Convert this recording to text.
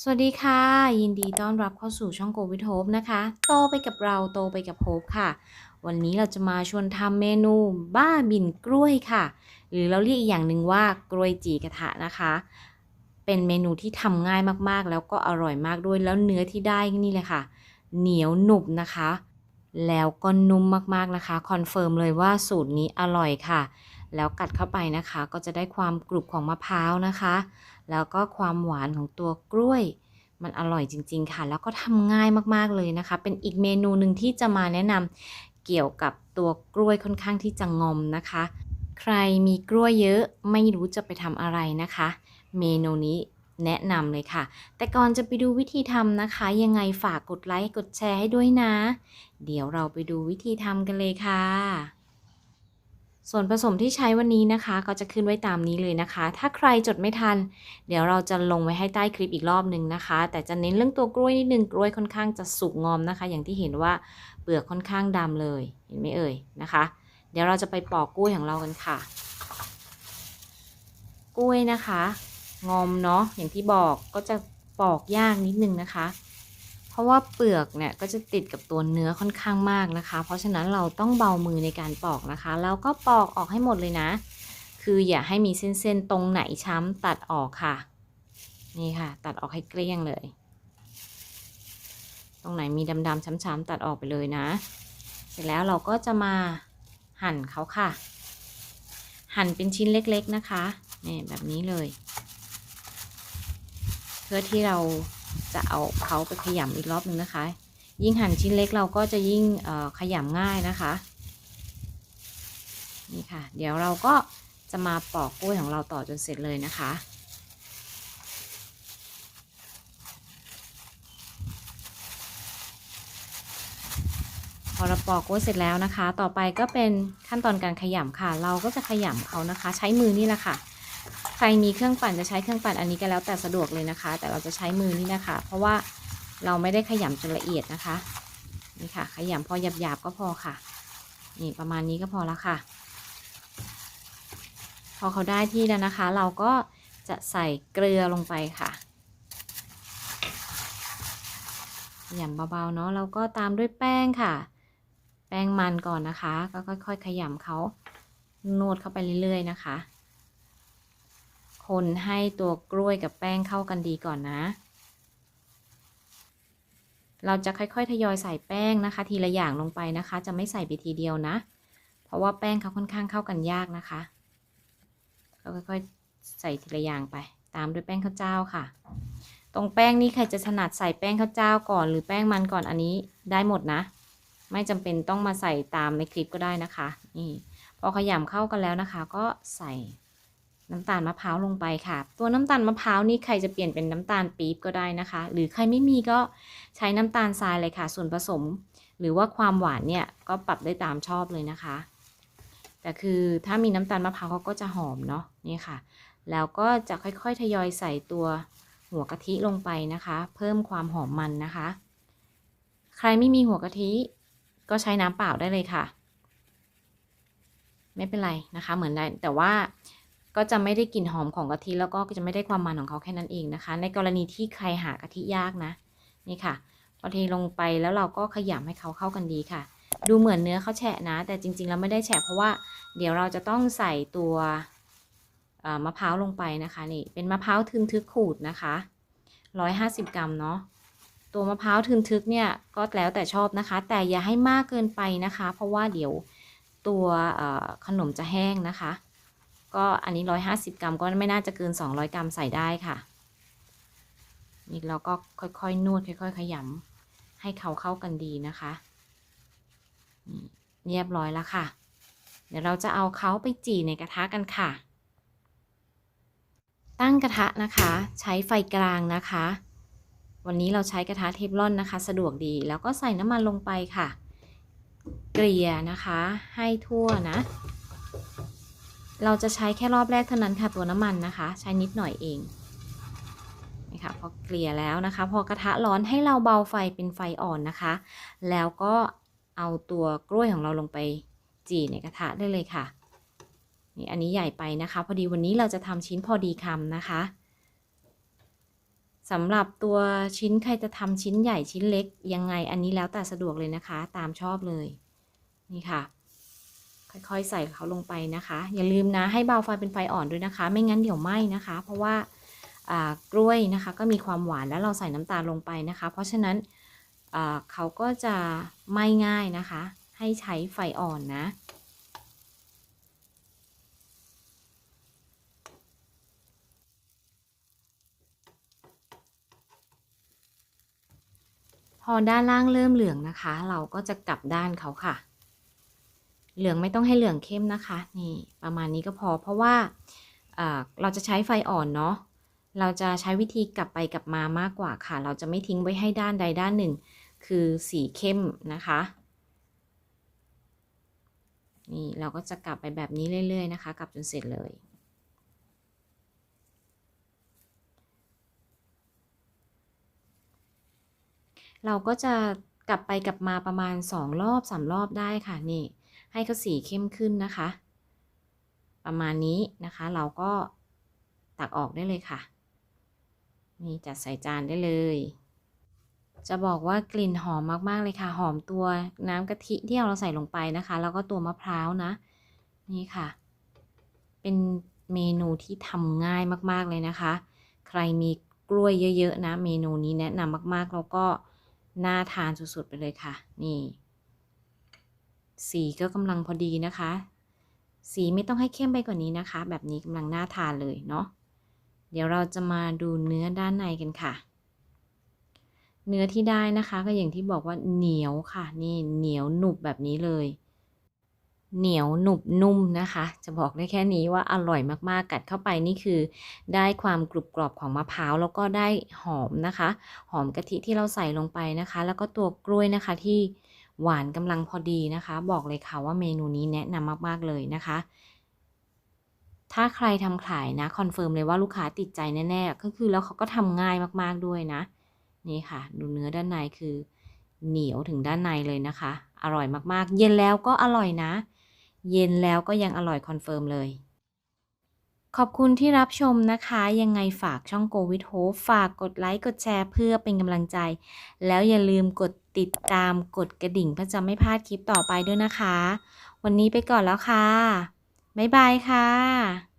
สวัสดีค่ะ ยินดีต้อนรับเข้าสู่ช่องโกวิทโฮปนะคะ โตไปกับเราโตไปกับโฮปค่ะ วันนี้เราจะมาชวนทำเมนูบ้าบินกล้วยค่ะ หรือเราเรียกอีกอย่างหนึ่งว่ากล้วยจีกระทะนะคะ เป็นเมนูที่ทำง่ายมากๆ แล้วก็อร่อยมากด้วยแล้วเนื้อที่ได้นี่เลยค่ะ เหนียวหนุบนะคะ แล้วก็นุ่มมากๆนะคะคอนเฟิร์มเลยว่าสูตรนี้อร่อยค่ะ แล้วกัดเข้าไปนะคะ ก็จะได้ความกรุบของมะพร้าวนะคะ แล้วก็ความหวานของตัวกล้วย มันอร่อยจริง ๆ ค่ะ แล้วก็ทำง่ายมากๆเลยนะคะ เป็นอีกเมนูหนึ่งที่จะมาแนะนำเกี่ยวกับตัวกล้วยค่อนข้างที่จะงอมนะคะ ใครมีกล้วยเยอะไม่รู้จะไปทำอะไรนะคะ เมนูนี้แนะนำเลยค่ะ แต่ก่อนจะไปดูวิธีทำนะคะ ยังไงฝากกดไลค์กดแชร์ให้ด้วยนะ เดี๋ยวเราไปดูวิธีทำกันเลยค่ะ ส่วนผสมที่ใช้วันนี้นะคะ ก็จะขึ้นไว้ตามนี้เลยนะคะ ถ้าใครจดไม่ทัน เดี๋ยวเราจะลงไว้ให้ใต้คลิปอีกรอบหนึ่งนะคะ แต่จะเน้นเรื่องตัวกล้วยนิดนึงกล้วยค่อนข้างจะสุกงอมนะคะ อย่างที่เห็นว่าเปลือกค่อนข้างดำเลย เห็นไหมเอ่ยนะคะ เดี๋ยวเราจะไปปอกกล้วยของเรากันค่ะ กล้วยนะคะ งอมเนาะอย่างที่บอกก็จะปอกยากนิดนึงนะคะ เพราะว่าเปลือกเนี่ยก็จะติดกับตัวเนื้อค่อนข้างมากนะคะ เพราะฉะนั้นเราต้องเบามือในการปอกนะคะ แล้วก็ปอกออกให้หมดเลยนะ คืออย่าให้มีเส้นๆตรงไหนช้ำตัดออกค่ะ นี่ค่ะ ตัดออกให้เกลี้ยงเลย ตรงไหนมีดำๆช้ำๆตัดออกไปเลยนะ เสร็จแล้วเราก็จะมาหั่นเขาค่ะ หั่นเป็นชิ้นเล็กๆนะคะนี่แบบนี้เลย เพื่อที่เรา จะเอาเขาไปขยำอีกรอบหนึ่งนะคะ ยิ่งหั่นชิ้นเล็กเราก็จะยิ่งขยำง่ายนะคะ นี่ค่ะ เดี๋ยวเราก็จะมาปอกกล้วยของเราต่อจนเสร็จเลยนะคะพอเราปอกกล้วยเสร็จแล้วนะคะ ต่อไปก็เป็นขั้นตอนการขยำค่ะ เราก็จะขยำเขานะคะ ใช้มือนี่แหละค่ะ ใครมีเครื่องปั่นจะใช้เครื่องปั่นอันนี้ก็แล้วแต่สะดวกเลยนะคะ แต่เราจะใช้มือนี่นะคะ เพราะว่าเราไม่ได้ขยำจนละเอียดนะคะนี่ค่ะ ขยำพอหยาบๆก็พอค่ะ นี่ประมาณนี้ก็พอแล้วค่ะ พอเขาได้ที่แล้วนะคะ เราก็จะใส่เกลือลงไปค่ะขยำเบาๆเนาะแล้วก็ตามด้วยแป้งค่ะ แป้งมันก่อนนะคะ ก็ค่อย ๆ ขยำเขานวดเข้าไปเรื่อยๆนะคะ คนให้ตัวกล้วยกับแป้งเข้ากันดีก่อนนะ เราจะค่อยๆ ทยอยใส่แป้งนะคะ ทีละอย่างลงไปนะคะ จะไม่ใส่ไปทีเดียวนะ เพราะว่าแป้งเขาค่อนข้างเข้ากันยากนะคะก็ค่อยๆใส่ทีละอย่างไป ตามด้วยแป้งข้าวเจ้าค่ะ ตรงแป้งนี้ใครจะถนัดใส่แป้งข้าวเจ้าก่อนหรือแป้งมันก่อนอันนี้ได้หมดนะ ไม่จำเป็นต้องมาใส่ตามในคลิปก็ได้นะคะ นี่พอขยำเข้ากันแล้วนะคะ ก็ใส่ น้ำตาลมะพร้าวลงไปค่ะ ตัวน้ำตาลมะพร้าวนี่ใครจะเปลี่ยนเป็นน้ำตาลปี๊บก็ได้นะคะ หรือใครไม่มีก็ใช้น้ำตาลทรายเลยค่ะ ส่วนผสม หรือว่าความหวานเนี่ยก็ปรับได้ตามชอบเลยนะคะ แต่คือถ้ามีน้ำตาลมะพร้าวเขาก็จะหอมเนาะนี่ค่ะ แล้วก็จะค่อยๆทยอยใส่ตัวหัวกะทิลงไปนะคะ เพิ่มความหอมมันนะคะ ใครไม่มีหัวกะทิก็ใช้น้ำเปล่าได้เลยค่ะ ไม่เป็นไรนะคะ เหมือนได้แต่ว่า ก็จะไม่ได้กลิ่นหอมของกะทิแล้วก็จะไม่ได้ความมันของเขาแค่นั้นเองนะคะ ในกรณีที่ใครหากะทิยากนะนี่ค่ะพอเทลงไปแล้วเราก็ขยำให้เขาเข้ากันดีค่ะ ดูเหมือนเนื้อเขาแฉะนะ แต่จริงๆแล้วไม่ได้แฉะเพราะว่าเดี๋ยวเราจะต้องใส่ตัวมะพร้าวลงไปนะคะนี่เป็นมะพร้าวทึนทึกขูดนะคะ150 กรัมเนาะตัวมะพร้าวทึนทึกเนี่ยก็แล้วแต่ชอบนะคะ แต่อย่าให้มากเกินไปนะคะ เพราะว่าเดี๋ยวตัวขนมจะแห้งนะคะ ก็อันนี้ 150 กรัมก็ไม่น่าจะเกิน 200 กรัมใส่ได้ค่ะ นี่เราก็ค่อยๆนวดค่อย ๆ ขยำให้เขาเข้ากันดีนะคะเรียบร้อยแล้วค่ะ เดี๋ยวเราจะเอาเขาไปจี่ในกระทะกันค่ะ ตั้งกระทะนะคะ ใช้ไฟกลางนะคะ วันนี้เราใช้กระทะเทฟลอนนะคะ สะดวกดีแล้วก็ใส่น้ำมันลงไปค่ะ เกลี่ยนะคะ ให้ทั่วนะ เราจะใช้แค่รอบแรกเท่านั้นค่ะตัวน้ำมันนะคะ ใช้นิดหน่อยเองนี่ค่ะพอเกลี่ยแล้วนะคะ พอกระทะร้อนให้เราเบาไฟเป็นไฟอ่อนนะคะ แล้วก็เอาตัวกล้วยของเราลงไปจี่ในกระทะได้เลยค่ะนี่อันนี้ใหญ่ไปนะคะ พอดีวันนี้เราจะทำชิ้นพอดีคำนะคะสำหรับตัวชิ้นใครจะทำชิ้นใหญ่ชิ้นเล็กยังไงอันนี้แล้วแต่สะดวกเลยนะคะ ตามชอบเลยนี่ค่ะ ค่อยๆ ใส่เขาลงไปนะคะ อย่าลืมนะให้เบาไฟเป็นไฟอ่อนด้วยนะคะ ไม่งั้นเดี๋ยวไหม้นะคะ เพราะว่ากล้วยนะคะ ก็มีความหวานแล้วเราใส่น้ำตาลลงไปนะคะ เพราะฉะนั้นเขาก็จะไหม้ง่ายนะคะ ให้ใช้ไฟอ่อนนะพอด้านล่างเริ่มเหลืองนะคะ เราก็จะกลับด้านเขาค่ะ เหลืองไม่ต้องให้เหลืองเข้มนะคะ นี่ประมาณนี้ก็พอ เพราะว่าเราจะใช้ไฟอ่อนเนาะ เราจะใช้วิธีกลับไปกลับมามากกว่าค่ะ เราจะไม่ทิ้งไว้ให้ด้านใดด้านหนึ่ง คือสีเข้มนะคะ นี่เราก็จะกลับไปแบบนี้เรื่อยๆนะคะ กลับจนเสร็จเลยเราก็จะกลับไปกลับมาประมาณ 2 รอบ3รอบได้ค่ะนี่ ให้เขาสีเข้มขึ้นนะคะ ประมาณนี้นะคะเราก็ตักออกได้เลยค่ะ นี่จัดใส่จานได้เลย จะบอกว่ากลิ่นหอมมากๆเลยค่ะ หอมตัวน้ำกะทิที่เราใส่ลงไปนะคะ แล้วก็ตัวมะพร้าวนะ นี่ค่ะ เป็นเมนูที่ทำง่ายมากๆเลยนะคะ ใครมีกล้วยเยอะ ๆ นะ เมนูนี้แนะนำมากๆ แล้วก็น่าทานสุด ๆ ไปเลยค่ะ นี่ สีก็กำลังพอดีนะคะ สีไม่ต้องให้เข้มไปกว่านี้นะคะ แบบนี้กำลังน่าทานเลยเนาะเดี๋ยวเราจะมาดูเนื้อด้านในกันค่ะ เนื้อที่ได้นะคะ ก็อย่างที่บอกว่าเหนียวค่ะ นี่เหนียวหนุบแบบนี้เลย เหนียวหนุบนุ่มนะคะ จะบอกได้แค่นี้ว่าอร่อยมากๆกัดเข้าไปนี่คือ ได้ความกรุบกรอบของมะพร้าวแล้วก็ได้หอมนะคะ หอมกะทิที่เราใส่ลงไปนะคะ แล้วก็ตัวกล้วยนะคะที่ หวานกำลังพอดีนะคะ บอกเลยค่ะว่าเมนูนี้แนะนำมากๆเลยนะคะ ถ้าใครทำขายนะคอนเฟิร์มเลยว่าลูกค้าติดใจแน่ๆก็คือแล้วเขาก็ทำง่ายมากๆด้วยนะ นี่ค่ะ ดูเนื้อด้านในคือเหนียวถึงด้านในเลยนะคะ อร่อยมากๆ เย็นแล้วก็อร่อยนะ เย็นแล้วก็ยังอร่อยคอนเฟิร์มเลย ขอบคุณที่รับชมนะคะ ยังไงฝากช่อง Go with Hope ฝากกดไลค์กดแชร์เพื่อเป็นกำลังใจ แล้วอย่าลืมกดติดตามกดกระดิ่งเพื่อจะไม่พลาดคลิปต่อไปด้วยนะคะ วันนี้ไปก่อนแล้วค่ะ บ๊ายบายค่ะ